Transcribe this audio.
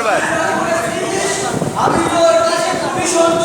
var. Abi bu orada 5-10